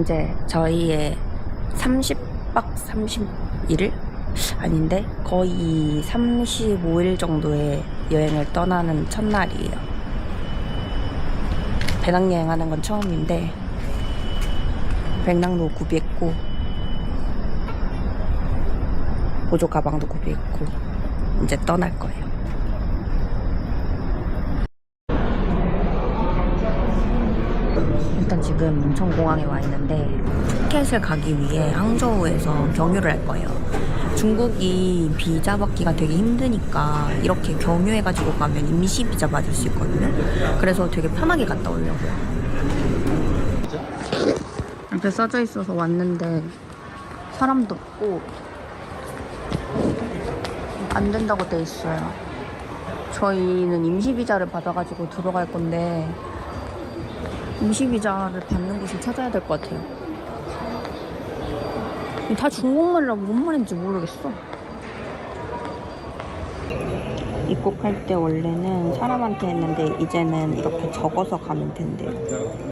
이제 저희의 30박 31일? 아닌데 거의 35일 정도의 여행을 떠나는 첫날이에요. 배낭여행 하는 건 처음인데 백낭로 구비했고 보조 가방도 구비했고 이제 떠날 거예요. 일단 지금 인천공항에 와 있는데 푸켓을 가기 위해 항저우에서 경유를 할 거예요. 중국이 비자 받기가 되게 힘드니까 이렇게 경유해가지고 가면 임시 비자 받을 수 있거든요. 그래서 되게 편하게 갔다 오려고요. 이렇게 써져 있어서 왔는데 사람도 없고 안 된다고 돼 있어요. 저희는 임시 비자를 받아가지고 들어갈 건데 임시 비자를 받는 곳을 찾아야 될 것 같아요. 다 중국말이라 뭔 말인지 모르겠어. 입국할 때 원래는 사람한테 했는데 이제는 이렇게 적어서 가면 된대요.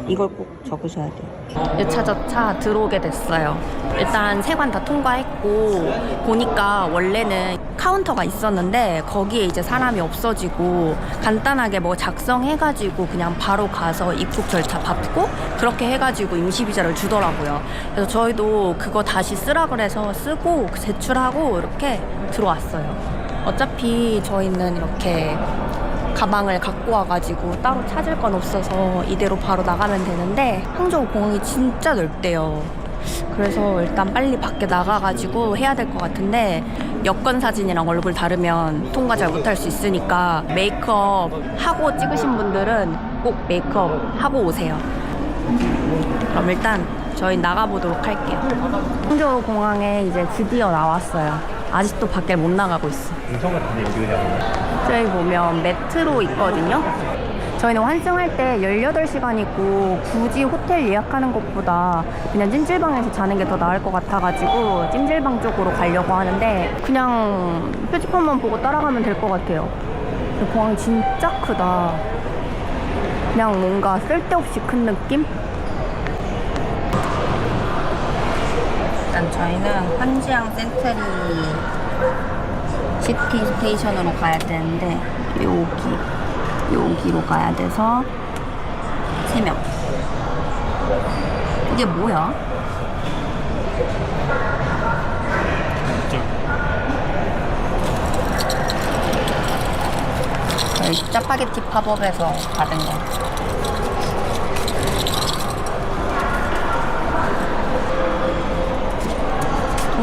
이걸 꼭 적으셔야 돼요. 여차저차 들어오게 됐어요. 일단 세관 다 통과했고 보니까 원래는 카운터가 있었는데 거기에 이제 사람이 없어지고 간단하게 뭐 작성해가지고 그냥 바로 가서 입국 절차 밟고 그렇게 해가지고 임시 비자를 주더라고요. 그래서 저희도 그거 다시 쓰라 그래서 쓰고 제출하고 이렇게 들어왔어요. 어차피 저희는 이렇게 가방을 갖고 와가지고 따로 찾을 건 없어서 이대로 바로 나가면 되는데 항저우 공항이 진짜 넓대요. 그래서 일단 빨리 밖에 나가가지고 해야 될 것 같은데 여권 사진이랑 얼굴 다르면 통과 잘 못할 수 있으니까 메이크업 하고 찍으신 분들은 꼭 메이크업 하고 오세요. 그럼 일단 저희 나가보도록 할게요. 항저우 공항에 이제 드디어 나왔어요. 아직도 밖에 못 나가고 있어. 인천 같은데 여기 그냥 저희 보면 메트로 있거든요. 저희는 환승할 때 18시간 있고 굳이 호텔 예약하는 것보다 그냥 찜질방에서 자는 게 더 나을 것 같아가지고 찜질방 쪽으로 가려고 하는데 그냥 표지판만 보고 따라가면 될 것 같아요. 근데 공항이 진짜 크다. 그냥 뭔가 쓸데없이 큰 느낌? 일단 저희는 환지항 센트리 시티 스테이션으로 가야 되는데 여기 여기로 가야 돼서 세 명. 이게 뭐야? 저희 짜파게티 팝업에서 받은 거.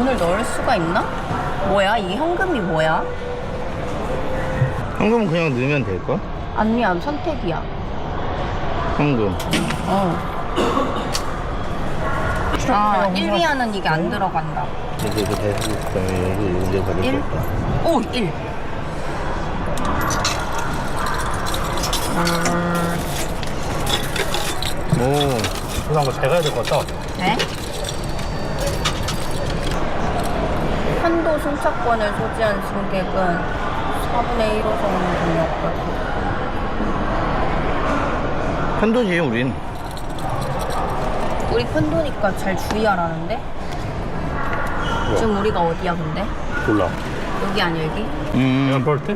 돈을 넣을 수가 있나? 뭐야? 이 현금이 뭐야? 현금은 그냥 넣으면 될걸? 아니야, 선택이야. 현금 어. 아, 1, 2하는 이게 안 들어간다. 이제 이거 대수있어 여기 이제 일? 수 없다 오, 1. 오 그냥 뭐잘 가야 될 것 같다 네? 승차권을 소지한 승객은 4분의 1호선을 동역하다. 편도지 우린 우리 편도니까 잘 주의하라는데? 지금 우리가 어디야, 근데? 몰라 여기 아니 여기? 음 에어포트?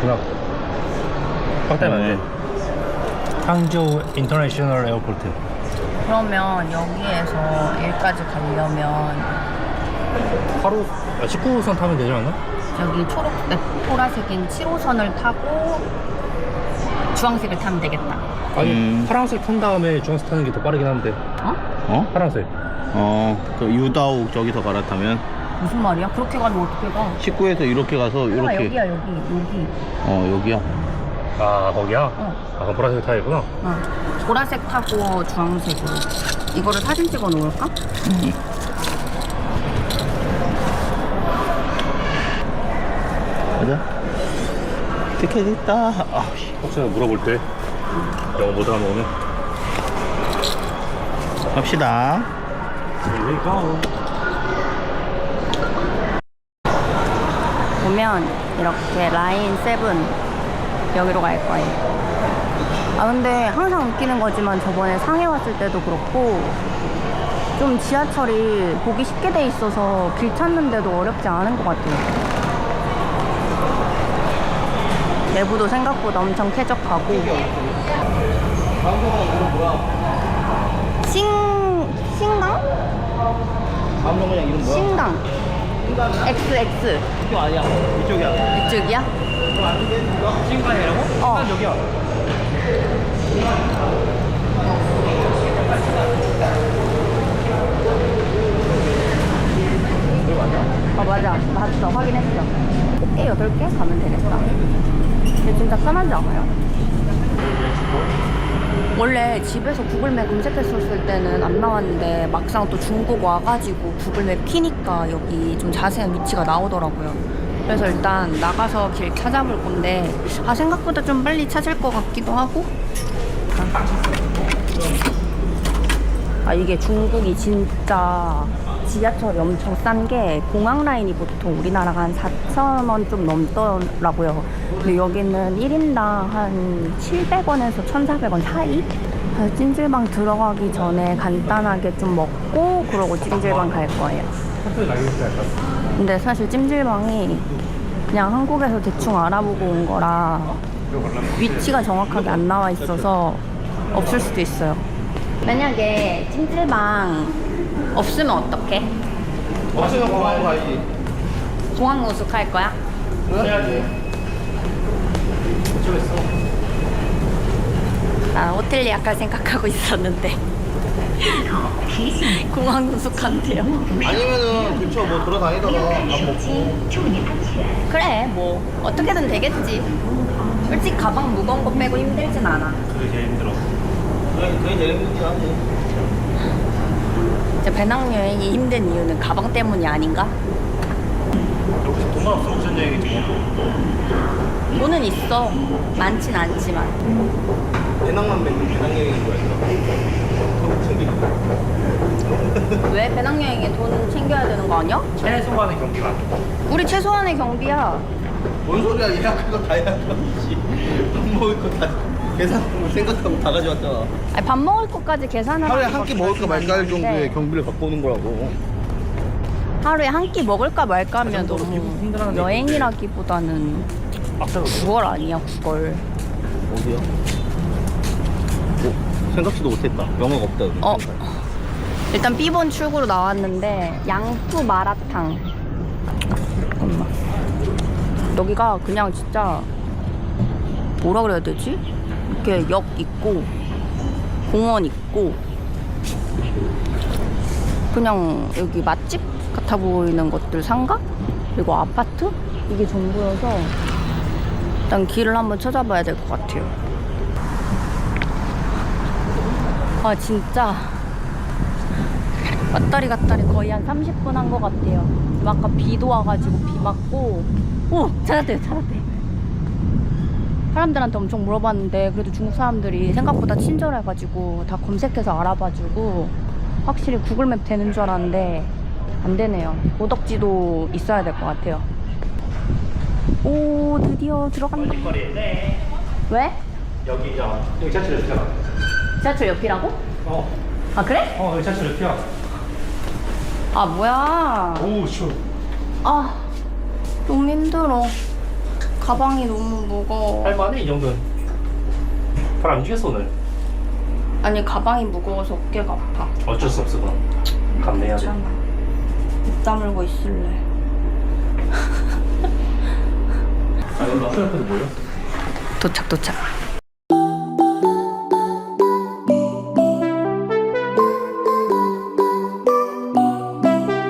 그냥 확대 맞네. 항저우 인터내셔널 에어포트. 그러면 여기에서 일까지 가려면 하루 아, 19호선 타면 되지 않나? 여기 초록, 네, 보라색인 7호선을 타고 주황색을 타면 되겠다. 아니 음. 파란색 탄 다음에 주황색 타는 게 더 빠르긴 한데 어? 어? 파란색. 어 그 유다옥 저기서 갈아타면 무슨 말이야? 그렇게 가면 어떻게 가? 19에서 이렇게 가서 아, 이렇게 여기야, 여기, 여기. 어 여기야 아 거기야? 어. 아 그럼 보라색 타야구나. 어. 보라색 타고 주황색으로. 이거를 사진 찍어 놓을까? 가자 티켓 있다 아, 씨. 혹시나 물어볼 때 영어 못하면 오면 갑시다 Here we go. 보면 이렇게 라인 7 여기로 갈 거예요. 아 근데 항상 웃기는 거지만 저번에 상해 왔을 때도 그렇고 좀 지하철이 보기 쉽게 돼 있어서 길 찾는데도 어렵지 않은 것 같아요. 내부도 생각보다 엄청 쾌적하고 신 신강 정거장 이름 뭐야? 신강 XX 이쪽 아니야. 이쪽이야. 이쪽이야? 신간이라고? 어. 신간 여기야. 어 맞아 맞어 확인했어 6개 8개 가면 되겠다 편하지 않아요? 원래 집에서 구글맵 검색했었을 때는 안 나왔는데 막상 또 중국 와가지고 구글맵 키니까 여기 좀 자세한 위치가 나오더라고요 그래서 일단 나가서 길 찾아볼 건데 아 생각보다 좀 빨리 찾을 것 같기도 하고 아 이게 중국이 진짜 지하철이 엄청 싼 게 공항 라인이 보통 우리나라가 한 4천 원 좀 넘더라고요. 근데 여기는 1인당 한 700원에서 1,400원 사이? 아, 찜질방 들어가기 전에 간단하게 좀 먹고 그러고 찜질방 갈 거예요. 근데 사실 찜질방이 그냥 한국에서 대충 알아보고 온 거라 위치가 정확하게 안 나와 있어서 없을 수도 있어요. 만약에 찜질방 없으면 어떡해? 없으면 공항 가야지. 공항 노숙할 거야? 해야지. 어쩌겠어. 나 호텔 예약할 생각하고 있었는데 공항 노숙한대요. 아니면은 근처 뭐 돌아다니다가 밥 먹고. 그래 뭐 어떻게든 되겠지. 솔직히 가방 무거운 거 빼고 힘들진 않아. 그게 제일 힘들어. 그게 그게 제일 힘들긴 하지. 배낭여행이 힘든 이유는 가방 때문이 아닌가? 혹시 돈만 없으면 무슨 여행이지 뭐. 돈은 있어. 많진 않지만. 배낭만 맨 배낭여행인 거야. 왜 배낭여행에 돈 챙겨야 되는 거 아니야? 최소한의 경비가. 우리 최소한의 경비야. 뭔 소리야 예약한 거다 예약하지. 밥 먹을 거다 계산 생각하고 다 가져왔잖아. 아니, 밥 먹을 것까지 계산을 하루에 한 끼 먹을까 말까 할 정도의 경비를 갖고 오는 거라고. 하루에 한 끼 먹을까 말까 하면 그 너무 힘들어하는 여행이라기보다는 앞서로 구걸 아니야 구걸 어디야? 어, 생각지도 못했다. 영어가 없다. 여기. 어 일단 B번 출구로 나왔는데 양푸 마라탕 잠깐만 여기가 그냥 진짜 뭐라 그래야 되지? 이렇게 역 있고 공원 있고 그냥 여기 맛집 같아 보이는 것들 상가? 그리고 아파트? 이게 전부여서 일단 길을 한번 찾아봐야 될 것 같아요 아 진짜 왔다리 갔다리 거의 한 30분 한 것 같아요. 아까 비도 와가지고 비 맞고 오 찾았대요 찾았대. 사람들한테 엄청 물어봤는데 그래도 중국 사람들이 생각보다 친절해가지고 다 검색해서 알아봐주고 확실히 구글맵 되는 줄 알았는데 안 되네요. 오덕지도 있어야 될 것 같아요. 오 드디어 들어간다. 네. 왜? 여기 야 여기 지하철 옆이잖아. 지하철 옆이라고? 어. 아 그래? 어 여기 지하철 옆이야. 아 뭐야? 오우 추워. 아 너무 힘들어 가방이 너무 무거워 할만해 이 정도는. 발 안 움직였어 오늘. 아니 가방이 무거워서 어깨가 아파 어쩔 수 없어 그럼. 감내해야 돼. 괜찮아 입 다물고 있을래 아? 도착 도착